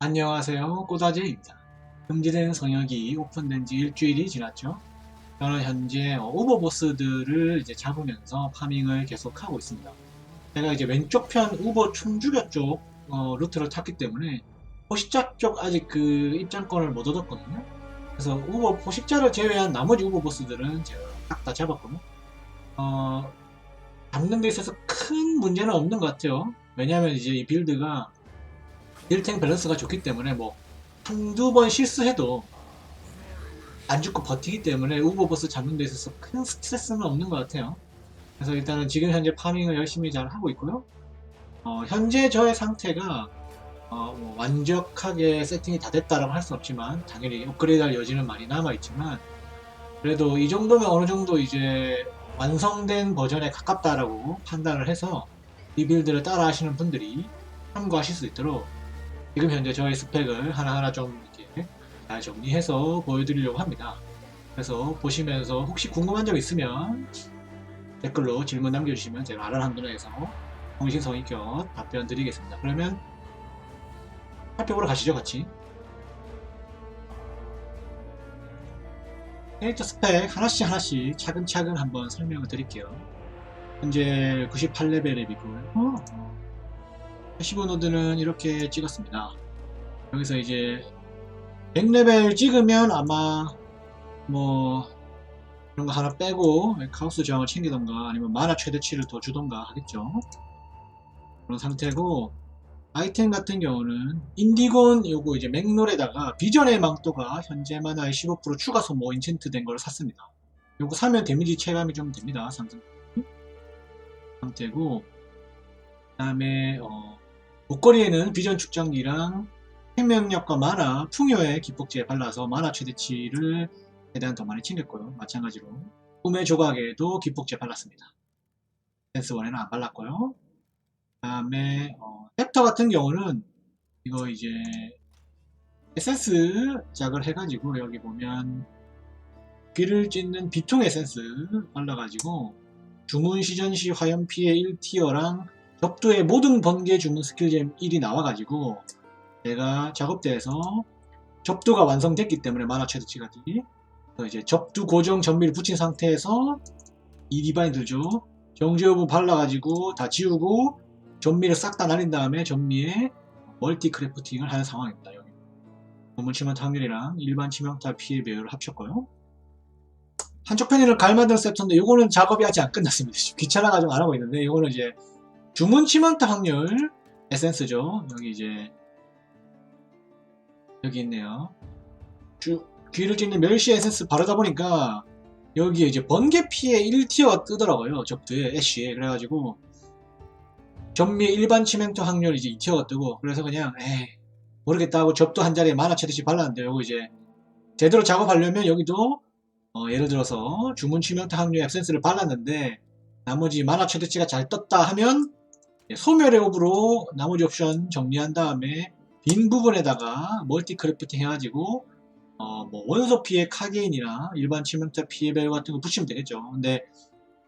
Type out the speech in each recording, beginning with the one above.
안녕하세요. 꼬다제입니다. 금지된 성역이 오픈된 지 일주일이 지났죠. 저는 현재 어, 오버보스들을 이제 잡으면서 파밍을 계속하고 있습니다. 제가 이제 왼쪽 편 우버 춤주교 쪽 어, 루트를 탔기 때문에 포식자 쪽 아직 그 입장권을 못 얻었거든요. 그래서 우버 포식자를 제외한 나머지 우버 보스들은 제가 딱 다 잡았거든요. 어, 잡는 데 있어서 큰 문제는 없는 것 같아요. 왜냐하면 이제 이 빌드가 딜탱 밸런스가 좋기 때문에 뭐 한두 번 실수해도 안 죽고 버티기 때문에 우버버스 잡는 데 있어서 큰 스트레스는 없는 것 같아요. 그래서 일단은 지금 현재 파밍을 열심히 잘 하고 있고요. 어, 현재 저의 상태가 어, 뭐 완벽하게 세팅이 다 됐다라고 할 수 없지만 당연히 업그레이드 할 여지는 많이 남아 있지만 그래도 이 정도면 어느 정도 이제 완성된 버전에 가깝다라고 판단을 해서 이 빌드를 따라 하시는 분들이 참고하실 수 있도록 지금 현재 저의 스펙을 하나하나 좀 이렇게 잘 정리해서 보여드리려고 합니다. 그래서 보시면서 혹시 궁금한 점 있으면 댓글로 질문 남겨주시면 제가 알아한 분야에서 정신성의껏 답변 드리겠습니다. 그러면 살펴보러 가시죠, 같이. 캐릭터 스펙 하나씩 하나씩 차근차근 한번 설명을 드릴게요. 현재 98레벨이고요. 패시브 노드는 이렇게 찍었습니다. 여기서 이제 100레벨 찍으면 아마 뭐 이런 거 하나 빼고 카오스 저항을 챙기던가 아니면 마나 최대치를 더 주던가 하겠죠. 그런 상태고 아이템 같은 경우는 인디곤 요거 이제 맥롤에다가 비전의 망토가 현재 만화의 15% 추가 소모 인챈트 된 걸 샀습니다. 요거 사면 데미지 체감이 좀 됩니다. 상승 상태고 그 다음에 어, 목걸이에는 비전 축전기랑 생명력과 만화, 풍요의 기폭제에 발라서 만화 최대치를 최대한 더 많이 챙겼고요. 마찬가지로 꿈의 조각에도 기폭제 발랐습니다. 댄스1에는 안 발랐고요. 그 다음에 어, 챕터 같은 경우는 이거 이제 에센스 작을 해가지고 여기 보면 귀를 찢는 비통 에센스 발라가지고 주문 시전 시 화염 피해 1티어랑 격도의 모든 번개 주문 스킬잼 1이 나와가지고 제가 작업대에서 접두가 완성됐기 때문에 만화 최대치까지 그래서 이제 접두 고정 전미를 붙인 상태에서 이 디바인 들죠. 정제호부 발라가지고 다 지우고 전미를 싹 다 날린 다음에 전미에 멀티 크래프팅을 하는 상황입니다 여기. 전문 치명타 확률이랑 일반 치명타 피해 배열을 합쳤고요. 한쪽 편에는 갈만든 셉터인데 요거는 작업이 아직 안 끝났습니다. 귀찮아가지고 안 하고 있는데 요거는 이제 주문 치명타 확률 에센스죠. 여기 이제 여기 있네요. 주, 귀를 찢는 멸시 에센스 바르다 보니까 여기에 이제 번개 피해 1티어가 뜨더라고요. 접두에 애쉬에 그래가지고 전미 일반 치명타 확률 이제 2티어가 뜨고 그래서 그냥 에이 모르겠다 하고 접두 한 자리에 만화채듯이 발랐는데 요거 이제 제대로 작업하려면 여기도 어, 예를 들어서 주문 치명타 확률 에센스를 발랐는데 나머지 만화 최대치가 잘 떴다 하면 예, 소멸의 옵으로 나머지 옵션 정리한 다음에 빈 부분에다가 멀티 크래프팅 해가지고 어, 뭐 원소 피해 카게인이나 일반 치명타 피해 벨 같은 거 붙이면 되겠죠. 근데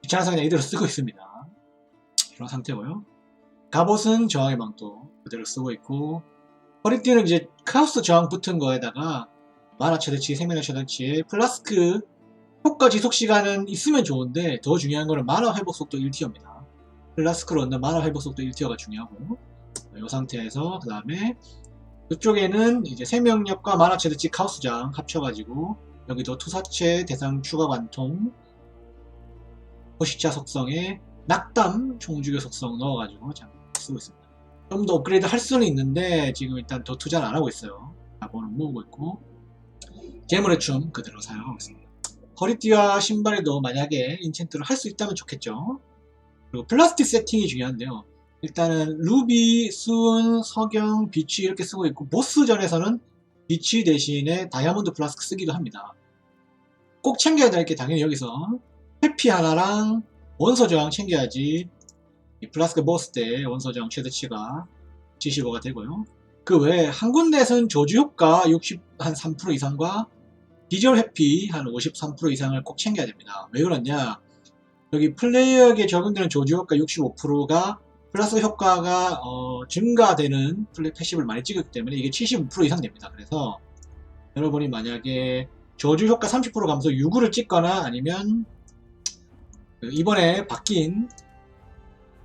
귀찮아서 그냥 이대로 쓰고 있습니다. 이런 상태고요. 갑옷은 저항의 망토 그대로 쓰고 있고 허리띠는 이제 카우스 저항 붙은 거에다가 만화 최대치, 생명력 최대치에 플라스크 효과 지속 시간은 있으면 좋은데 더 중요한 거는 만화 회복 속도 1티어입니다. 플라스크로 얻는 만화 회복 속도 1티어가 중요하고 이 상태에서 그 다음에 이쪽에는 이제 생명력과 만화 최대치 카우스장 합쳐가지고 여기도 투사체 대상 추가 관통 포식자 속성에 낙담 총주교 속성 넣어가지고 자, 쓰고 있습니다. 좀 더 업그레이드 할 수는 있는데 지금 일단 더 투자를 안 하고 있어요. 자본은 모으고 있고 재물의 춤 그대로 사용하고 있습니다. 허리띠와 신발에도 만약에 인챈트를 할 수 있다면 좋겠죠. 그리고 플라스틱 세팅이 중요한데요. 일단은 루비, 수은, 석영, 비치 이렇게 쓰고 있고 보스전에서는 비치 대신에 다이아몬드 플라스크 쓰기도 합니다. 꼭 챙겨야 될 게 당연히 여기서 해피 하나랑 원소 저항 챙겨야지 이 플라스크 보스 때 원소 저항 최대치가 75가 되고요. 그 외에 한 군데에서는 저주 효과 60한 3% 이상과 디젤 회피 한 53% 이상을 꼭 챙겨야 됩니다. 왜 그러냐? 여기 플레이어에게 적용되는 조주 효과 65%가 플러스 효과가 어, 증가되는 플랫 패시브를 많이 찍었기 때문에 이게 75% 이상 됩니다. 그래서 여러분이 만약에 저주 효과 30% 감소 6구를 찍거나 아니면 그 이번에 바뀐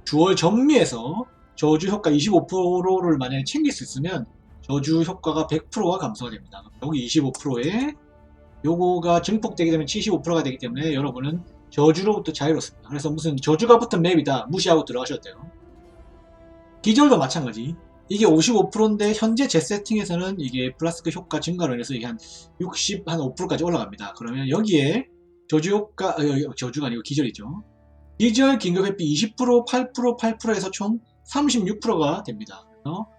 주얼 전미에서 저주 효과 25%를 만약에 챙길 수 있으면 저주 효과가 100%가 감소가 됩니다. 여기 25%에 요거가 증폭되게 되면 75%가 되기 때문에 여러분은 저주로부터 자유롭습니다. 그래서 무슨 저주가 붙은 맵이다 무시하고 들어가셔도 돼요. 기절도 마찬가지. 이게 55%인데 현재 제 세팅에서는 이게 플라스크 효과 증가로 인해서 이게 한 60, 한 5%까지 올라갑니다. 그러면 여기에 저주 효과, 어, 저주가 아니고 기절이죠. 기절 긴급 회피 20%, 8%, 8%에서 총 36%가 됩니다. 그래서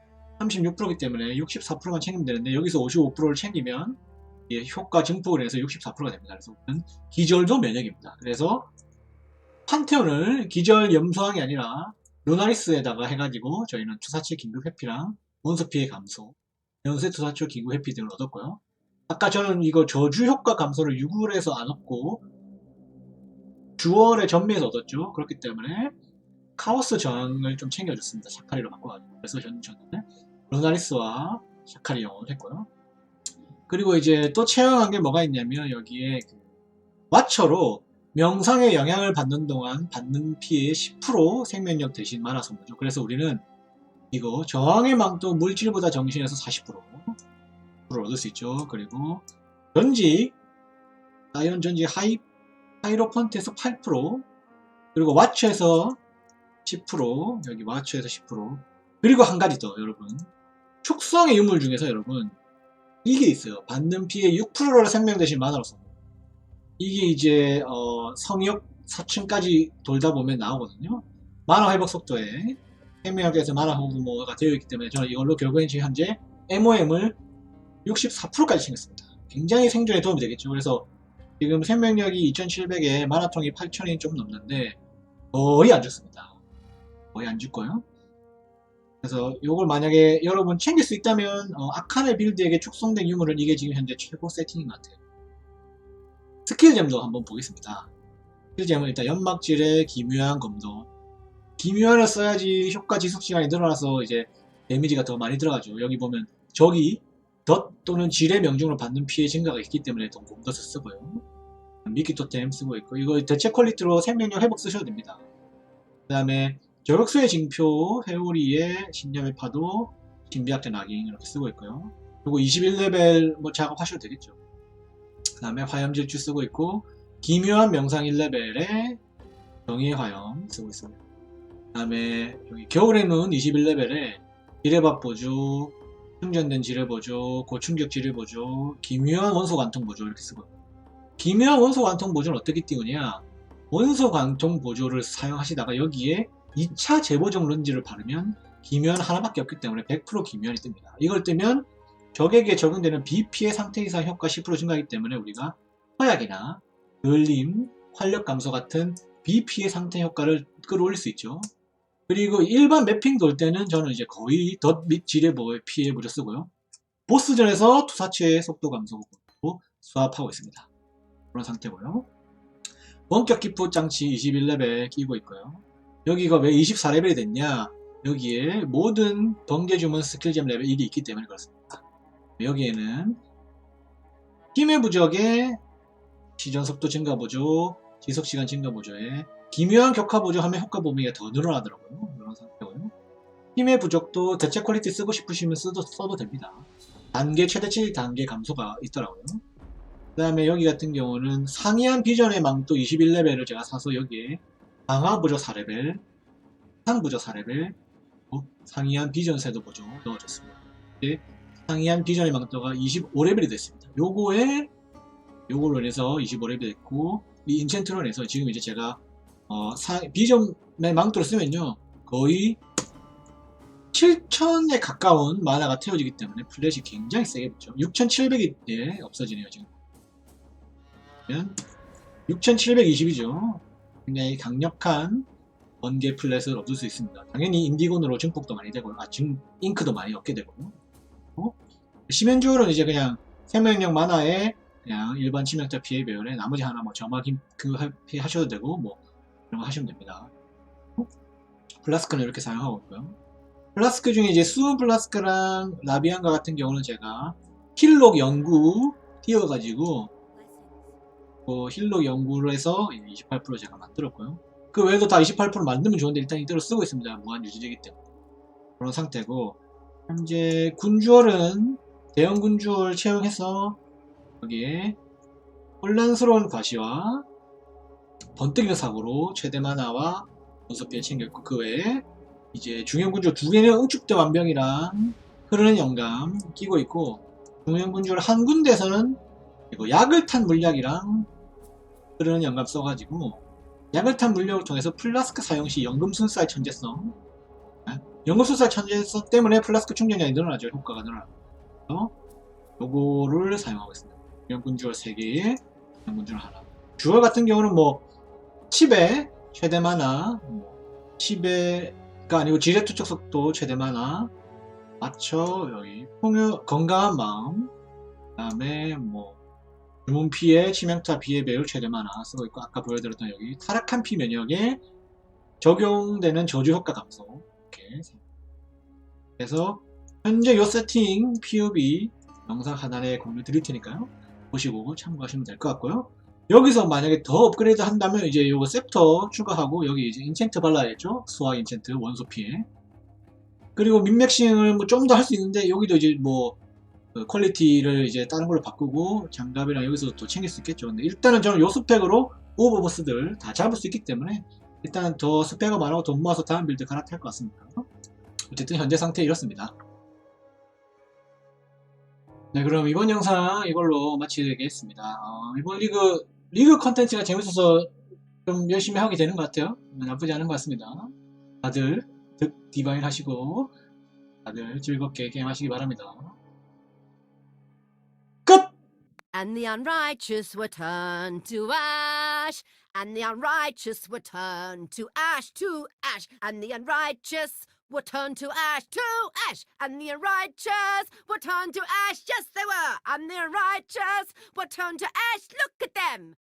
36%이기 때문에 64%만 챙기면 되는데 여기서 55%를 챙기면 예, 효과 증폭을 해서 64%가 됩니다. 그래서 기절도 면역입니다. 그래서 판테온을 기절 염소항이 아니라 루나리스에다가 해가지고 저희는 투사체 긴급 회피랑 원소 피해 감소, 연쇄 투사체 긴급 회피 등을 얻었고요. 아까 저는 이거 저주 효과 감소를 6월에서 안 얻고 주월의 전미에서 얻었죠. 그렇기 때문에 카오스 저항을 좀 챙겨줬습니다. 샤카리로 바꿔가지고. 그래서 저는, 저는 루나리스와 샤카리 영어를 했고요. 그리고 이제 또 채용한 게 뭐가 있냐면 여기에 그 와처로 명상에 영향을 받는 동안 받는 피해의 10% 생명력 대신 만화 선물죠. 그래서 우리는 이거 저항의 망토 물질보다 정신에서 40%를 얻을 수 있죠. 그리고 전직 아이언 전직 하이 하이로펀트에서 8% 그리고 와츠에서 10% 여기 와츠에서 10% 그리고 한 가지 더 여러분 축성의 유물 중에서 여러분 이게 있어요. 받는 피해 6%를 생명 대신 만화로 씁니다. 이게 이제 어, 성역 4층까지 돌다 보면 나오거든요. 만화 회복 속도에 생명력에서 만화 호르모가 되어 있기 때문에 저는 이걸로 결국엔 지금 현재 MOM을 64%까지 챙겼습니다. 굉장히 생존에 도움이 되겠죠. 그래서 지금 생명력이 2700에 만화통이 8000이 좀 넘는데 거의 안 죽습니다. 거의 안 죽고요. 그래서 이걸 만약에 여러분 챙길 수 있다면 어, 아칸의 빌드에게 축성된 유물은 이게 지금 현재 최고 세팅인 것 같아요. 스킬잼도 한번 보겠습니다. 스킬잼은 일단 연막질의 기묘한 검도 기묘한을 써야지 효과 지속 시간이 늘어나서 이제 데미지가 더 많이 들어가죠. 여기 보면 적이 덧 또는 질의 명중으로 받는 피해 증가가 있기 때문에 더 곰덧을 쓰고요. 미끼 토템 쓰고 있고 이거 대체 퀄리티로 생명력 회복 쓰셔도 됩니다. 그 다음에 저격수의 징표, 회오리의 신념의 파도, 신비학자 낙인 이렇게 쓰고 있고요. 그리고 21레벨 뭐 작업하셔도 되겠죠. 그 다음에 화염질주 쓰고 있고 기묘한 명상 1레벨에 정의의 화염 쓰고 있습니다. 그 다음에 여기 겨울의 눈 21레벨에 지뢰밥 보조, 충전된 지뢰 보조, 고충격 지뢰 보조, 기묘한 원소 관통 보조 이렇게 쓰고 기묘한 원소 관통 보조는 어떻게 띄우냐 원소 관통 보조를 사용하시다가 여기에 2차 재보정 렌즈를 바르면 기묘한 하나밖에 없기 때문에 100% 기묘한이 뜹니다. 이걸 뜨면 적에게 적용되는 비피해 상태 이상 효과 10% 증가하기 때문에 우리가 허약이나 열림, 활력 감소 같은 비피해 상태 효과를 끌어올릴 수 있죠. 그리고 일반 매핑 돌 때는 저는 이제 거의 덧및 지뢰 피해 보조 쓰고요. 보스전에서 투사체의 속도 감소 로 수합하고 있습니다. 그런 상태고요. 원격 기프 장치 21레벨 끼고 있고요. 여기가 왜 24레벨이 됐냐? 여기에 모든 번개 주문 스킬잼 레벨 1이 있기 때문에 그렇습니다. 여기에는 힘의 부적에 시전 속도 증가 보조, 지속 시간 증가 보조에 기묘한 격화 보조하면 효과 범위가 더 늘어나더라고요. 이런 상태고요. 힘의 부적도 대체 퀄리티 쓰고 싶으시면 써도, 써도 됩니다. 단계 최대치 단계 감소가 있더라고요. 그 다음에 여기 같은 경우는 상이한 비전의 망토 21레벨을 제가 사서 여기에 강화 부조 4레벨, 상 부조 4레벨, 어, 상이한 비전 세도 부조 넣어줬습니다. 이제 상이한 비전의 망토가 25레벨이 됐습니다. 요거에 요걸로 인해서 25레벨이 됐고 이 인챈트로 인해서 지금 이제 제가 어, 사, 비전의 망토를 쓰면요 거의 7000에 가까운 만화가 태워지기 때문에 플랫이 굉장히 세게 붙죠. 6700이 예, 없어지네요 지금. 그러면 6720이죠. 굉장히 강력한 번개 플랫을 얻을 수 있습니다. 당연히 인디곤으로 증폭도 많이 되고요. 아, 증, 잉크도 많이 얻게 되고요. 어? 시멘주얼은 이제 그냥 생명력 만화에 그냥 일반 치명타 피해 배열에 나머지 하나 뭐 힘, 그 피해 하셔도 되고 뭐 이런 거 하시면 됩니다. 어? 플라스크는 이렇게 사용하고 있고요. 플라스크 중에 이제 수은 플라스크랑 라비안가 같은 경우는 제가 힐록 연구 띄워가지고 그 힐록 연구를 해서 28% 제가 만들었고요. 그 외에도 다 28% 만들면 좋은데 일단 이대로 쓰고 있습니다. 무한 유지되기 때문에 그런 상태고 현재 군주얼은 대형 군주얼 채용해서 여기에 혼란스러운 과시와 번뜩이는 사고로 최대 만화와 연속비에 챙겼고 그 외에 이제 중형 군주 두 개는 응축대 완병이랑 흐르는 영감 끼고 있고 중형 군주를 한 군데에서는 약을 탄 물약이랑 흐르는 영감 써가지고 약을 탄 물약을 통해서 플라스크 사용 시 연금 순사의 천재성. 아, 연금 순사의 천재성 때문에 플라스크 충전량이 늘어나죠. 효과가 늘어나서. 요거를 사용하고 있습니다. 중형 군주얼 3개 중형 군주얼 하나. 주얼 같은 경우는 뭐 칩에 최대 만화 뭐 칩에가 아니고 지뢰 투척 속도 최대 만화 맞춰 여기. 풍요 건강한 마음. 그 다음에 뭐 주문 피해 치명타 피해 배율 최대 만화 쓰고 있고 아까 보여드렸던 여기 타락한 피 면역에 적용되는 저주 효과 감소. 이렇게 그래서 현재 요 세팅 PUB 영상 하단에 공유 드릴 테니까요. 보시고 참고하시면 될 것 같고요. 여기서 만약에 더 업그레이드 한다면 이제 요거 셉터 추가하고 여기 이제 인챈트 발라야겠죠. 수학 인챈트 원소 피해. 그리고 민맥싱을 뭐 좀 더 할 수 있는데 여기도 이제 뭐그 퀄리티를 이제 다른 걸로 바꾸고 장갑이랑 여기서 또 챙길 수 있겠죠. 근데 일단은 저는 요 스펙으로 오버버스들 다 잡을 수 있기 때문에 일단 더 스펙업 안 하고 돈 모아서 다음 빌드 갈아탈 것 같습니다. 어쨌든 현재 상태 이렇습니다. 네 그럼 이번 영상 이걸로 마치겠습니다. 어, 이번 리그 리그 컨텐츠가 재밌어서 좀 열심히 하게 되는 것 같아요. 나쁘지 않은 것 같습니다. 다들 득 디바인 하시고 다들 즐겁게 게임하시기 바랍니다. 끝! And the unrighteous were turned to ash, and the unrighteous were turned to ash, to ash, and the unrighteous were turned to ash, to ash, and the unrighteous were turned to ash. Yes, they were, and the unrighteous were turned to ash. Look at them.